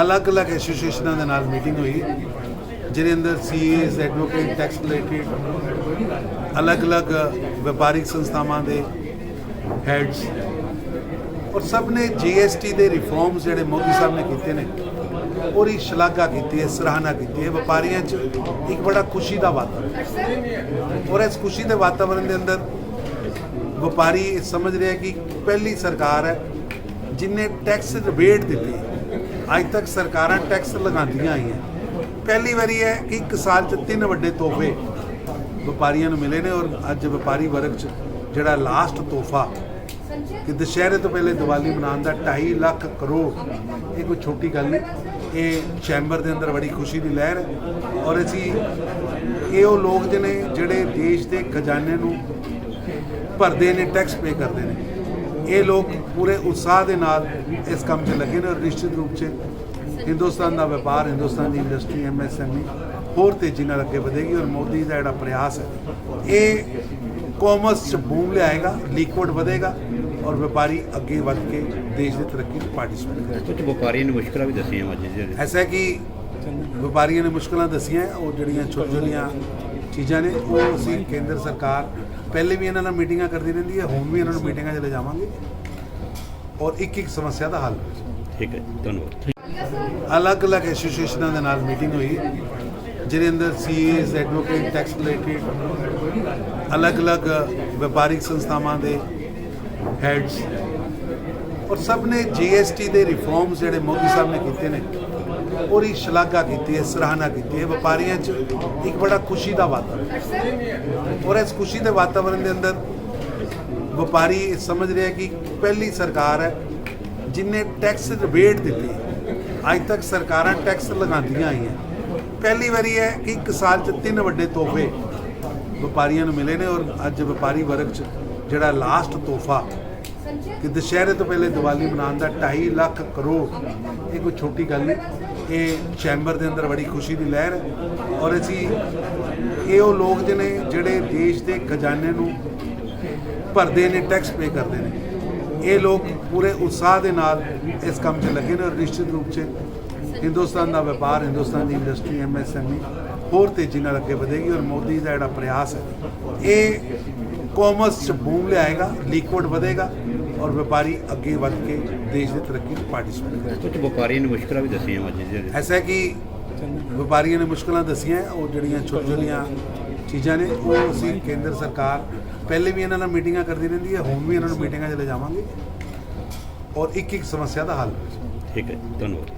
ਅਲੱਗ-ਅਲੱਗ ਐਸੋਸੀਏਸ਼ਨਾਂ ਦੇ ਨਾਲ ਮੀਟਿੰਗ ਹੋਈ, ਜਿਹਦੇ ਅੰਦਰ ਸੀਏਸ ਐਡਵੋਕੇਟ ਟੈਕਸ ਰਿਲੇਟਡ ਅਲੱਗ-ਅਲੱਗ ਵਪਾਰਿਕ ਸੰਸਥਾਵਾਂ ਦੇ ਹੈਡਸ ਔਰ ਸਭ ਨੇ ਜੀਐਸਟੀ ਦੇ ਰਿਫਾਰਮਸ ਜਿਹੜੇ ਮੋਦੀ ਸਾਹਿਬ ਨੇ ਕੀਤੇ ਨੇ, ਉਹਦੀ ਸ਼ਲਾਘਾ ਕੀਤੀ ਹੈ, ਸਰਾਹਨਾ ਕੀਤੀ ਹੈ। ਵਪਾਰੀਆਂ 'ਚ ਇੱਕ ਬੜਾ ਖੁਸ਼ੀ ਦਾ ਵਾਤਾਵਰਨ ਔਰ ਇਸ ਖੁਸ਼ੀ ਦੇ ਵਾਤਾਵਰਨ ਦੇ ਅੰਦਰ ਵਪਾਰੀ ਸਮਝ ਰਿਹਾ ਕਿ ਪਹਿਲੀ ਸਰਕਾਰ ਹੈ, ਜਿਨੇ ਟੈਕਸ ਰਿਬੇਟ ਦਿੱਤੀ ਅੱਜ ਤੱਕ ਸਰਕਾਰਾਂ ਟੈਕਸ ਲਗਾਉਂਦੀਆਂ ਆਈਆਂ। ਪਹਿਲੀ ਵਾਰੀ ਹੈ ਕਿ ਇੱਕ ਸਾਲ 'ਚ ਤਿੰਨ ਵੱਡੇ ਤੋਹਫੇ ਵਪਾਰੀਆਂ ਨੂੰ ਮਿਲੇ ਨੇ ਔਰ ਅੱਜ ਵਪਾਰੀ ਵਰਗ 'ਚ ਜਿਹੜਾ ਲਾਸਟ ਤੋਹਫਾ ਕਿ ਦੁਸ਼ਹਿਰੇ ਤੋਂ ਪਹਿਲੇ ਦੀਵਾਲੀ ਮਨਾਉਣ ਦਾ 2.5 ਲੱਖ ਕਰੋੜ, ਇਹ ਕੋਈ ਛੋਟੀ ਗੱਲ ਨਹੀਂ। ਇਹ ਚੈਂਬਰ ਦੇ ਅੰਦਰ ਬੜੀ ਖੁਸ਼ੀ ਦੀ ਲਹਿਰ ਹੈ ਔਰ ਅਸੀਂ ਇਹ ਉਹ ਲੋਕ ਜਿਹਨੇ ਜਿਹੜੇ ਦੇਸ਼ ਦੇ ਖਜ਼ਾਨੇ ਨੂੰ ਭਰਦੇ ਨੇ ਟੈਕਸ ਪੇ ਕਰਦੇ ਨੇ। ਇਹ ਲੋਕ ਪੂਰੇ ਉਤਸ਼ਾਹ ਦੇ ਨਾਲ ਇਸ ਕੰਮ 'ਚ ਲੱਗੇ ਨੇ ਔਰ ਨਿਸ਼ਚਿਤ ਰੂਪ 'ਚ ਹਿੰਦੁਸਤਾਨ ਦਾ ਵਪਾਰ ਹਿੰਦੁਸਤਾਨ ਦੀ ਇੰਡਸਟਰੀ ਐਮਐਸਐਮਈ ਹੋਰ ਤੇਜ਼ੀ ਨਾਲ ਅੱਗੇ ਵਧੇਗੀ ਔਰ ਮੋਦੀ ਦਾ ਜਿਹੜਾ ਪ੍ਰਯਾਸ ਹੈ ਇਹ ਕਾਮਰਸ 'ਚ ਬੂਮ ਲਿਆਏਗਾ ਲਿਕਵਿਡ ਵਧੇਗਾ ਔਰ ਵਪਾਰੀ ਅੱਗੇ ਵੱਧ ਕੇ ਦੇਸ਼ ਦੀ ਤਰੱਕੀ 'ਚ ਪਾਰਟਿਸਿਪੇਟ ਕਰੇਗਾ ਕੁਝ ਵਪਾਰੀਆਂ ਨੇ ਮੁਸ਼ਕਲਾਂ ਵੀ ਦੱਸੀਆਂ ਅੱਜ ਜਿਹੜੇ ਐਸਾ ਕਿ ਵਪਾਰੀਆਂ ਨੇ ਮੁਸ਼ਕਲਾਂ ਦਸੀਆਂ ਉਹ ਜਿਹੜੀਆਂ ਛੋਟੀ ਛੋਟੀਆਂ ਚੀਜ਼ਾਂ ਨੇ ਉਹ ਅਸੀਂ ਕੇਂਦਰ ਸਰਕਾਰ ਪਹਿਲੇ ਵੀ ਇਹਨਾਂ ਨਾਲ ਮੀਟਿੰਗਾਂ ਕਰਦੀ ਰਹਿੰਦੀ ਹੈ ਹੁਣ ਵੀ ਇਹਨਾਂ ਨੂੰ ਮੀਟਿੰਗਾਂ 'ਚ ਲੈ ਜਾਵਾਂਗੇ। ਔਰ ਇੱਕ ਇੱਕ ਸਮੱਸਿਆ ਦਾ ਹੱਲ ਠੀਕ ਹੈ ਜੀ, ਧੰਨਵਾਦ। ਅਲੱਗ-ਅਲੱਗ ਐਸੋਸੀਏਸ਼ਨਾਂ ਦੇ ਨਾਲ ਮੀਟਿੰਗ ਹੋਈ। ਜਿਹਦੇ ਅੰਦਰ ਸੀਏਸ ਐਡਵੋਕੇਟ ਟੈਕਸ ਰਿਲੇਟਡ ਅਲੱਗ-ਅਲੱਗ ਵਪਾਰਿਕ ਸੰਸਥਾਵਾਂ ਦੇ ਹੈਡਸ ਔਰ ਸਭ ਨੇ ਜੀਐਸਟੀ ਦੇ ਰਿਫਾਰਮਸ ਜਿਹੜੇ ਮੋਦੀ ਸਾਹਿਬ ਨੇ ਕੀਤੇ ਨੇ ਉਹਦੀ ਸ਼ਲਾਘਾ ਕੀਤੀ ਹੈ, ਸਰਾਹਨਾ ਕੀਤੀ ਹੈ। ਵਪਾਰੀਆਂ 'ਚ ਇੱਕ ਬੜਾ ਖੁਸ਼ੀ ਦਾ ਵਾਤਾਵਰਨ ਔਰ ਇਸ ਖੁਸ਼ੀ ਦੇ ਵਾਤਾਵਰਨ ਦੇ ਅੰਦਰ ਵਪਾਰੀ ਸਮਝ ਰਿਹਾ ਕਿ ਪਹਿਲੀ ਸਰਕਾਰ ਹੈ, ਜਿਨੇ ਟੈਕਸ ਰਿਬੇਟ ਦਿੱਤੀ ਅੱਜ ਤੱਕ ਸਰਕਾਰਾਂ ਟੈਕਸ ਲਗਾਉਂਦੀਆਂ ਆਈਆਂ। ਪਹਿਲੀ ਵਾਰੀ ਹੈ ਕਿ ਇੱਕ ਸਾਲ 'ਚ ਤਿੰਨ ਵੱਡੇ ਤੋਹਫੇ ਵਪਾਰੀਆਂ ਨੂੰ ਮਿਲੇ ਨੇ ਔਰ ਅੱਜ ਵਪਾਰੀ ਵਰਗ 'ਚ ਜਿਹੜਾ ਲਾਸਟ ਤੋਹਫਾ ਕਿ ਦੁਸ਼ਹਿਰੇ ਤੋਂ ਪਹਿਲੇ ਦੀਵਾਲੀ ਮਨਾਉਣ ਦਾ 2.5 ਲੱਖ ਕਰੋੜ, ਇਹ ਕੋਈ ਛੋਟੀ ਗੱਲ ਨਹੀਂ। ਇਹ ਚੈਂਬਰ ਦੇ ਅੰਦਰ ਬੜੀ ਖੁਸ਼ੀ ਦੀ ਲਹਿਰ ਹੈ। ਔਰ ਅਸੀਂ ਇਹ ਉਹ ਲੋਕ ਜਿਹਨੇ, ਜਿਹੜੇ ਦੇਸ਼ ਦੇ ਖਜ਼ਾਨੇ ਨੂੰ ਭਰਦੇ ਨੇ ਟੈਕਸ ਪੇ ਕਰਦੇ ਨੇ, ਇਹ ਲੋਕ ਪੂਰੇ ਉਤਸ਼ਾਹ ਦੇ ਨਾਲ ਇਸ ਕੰਮ 'ਚ ਲੱਗੇ ਨੇ ਔਰ ਨਿਸ਼ਚਿਤ ਰੂਪ 'ਚ ਹਿੰਦੁਸਤਾਨ ਦਾ ਵਪਾਰ, ਹਿੰਦੁਸਤਾਨ ਦੀ ਇੰਡਸਟਰੀ ਐਮਐਸਐਮਈ ਹੋਰ ਤੇਜ਼ੀ ਨਾਲ ਅੱਗੇ ਵਧੇਗੀ ਔਰ ਮੋਦੀ ਦਾ ਜਿਹੜਾ ਪ੍ਰਯਾਸ ਹੈ, ਇਹ ਕਾਮਰਸ 'ਚ ਬੂਮ ਲਿਆਏਗਾ ਲਿਕਵਿਡ ਵਧੇਗਾ। ਔਰ ਵਪਾਰੀ ਅੱਗੇ ਵੱਧ ਕੇ ਦੇਸ਼ ਦੀ ਤਰੱਕੀ 'ਚ ਪਾਰਟਿਸਿਪੇਟ ਕਰੇਗਾ ਕੁਝ ਵਪਾਰੀਆਂ ਨੇ ਮੁਸ਼ਕਲਾਂ ਵੀ ਦੱਸੀਆਂ ਅੱਜ ਜਿਹੜੇ ਐਸਾ ਕਿ ਵਪਾਰੀਆਂ ਨੇ ਮੁਸ਼ਕਲਾਂ ਦਸੀਆਂ ਉਹ ਜਿਹੜੀਆਂ ਛੋਟੀ ਛੋਟੀਆਂ ਚੀਜ਼ਾਂ ਨੇ ਉਹ ਅਸੀਂ ਕੇਂਦਰ ਸਰਕਾਰ ਪਹਿਲੇ ਵੀ ਇਹਨਾਂ ਨਾਲ ਮੀਟਿੰਗਾਂ ਕਰਦੀ ਰਹਿੰਦੀ ਹੈ ਹੁਣ ਵੀ ਇਹਨਾਂ ਨੂੰ ਮੀਟਿੰਗਾਂ 'ਚ ਲੈ ਜਾਵਾਂਗੇ। ਔਰ ਇੱਕ ਇੱਕ ਸਮੱਸਿਆ ਦਾ ਹੱਲ। ਠੀਕ ਹੈ ਧੰਨਵਾਦ।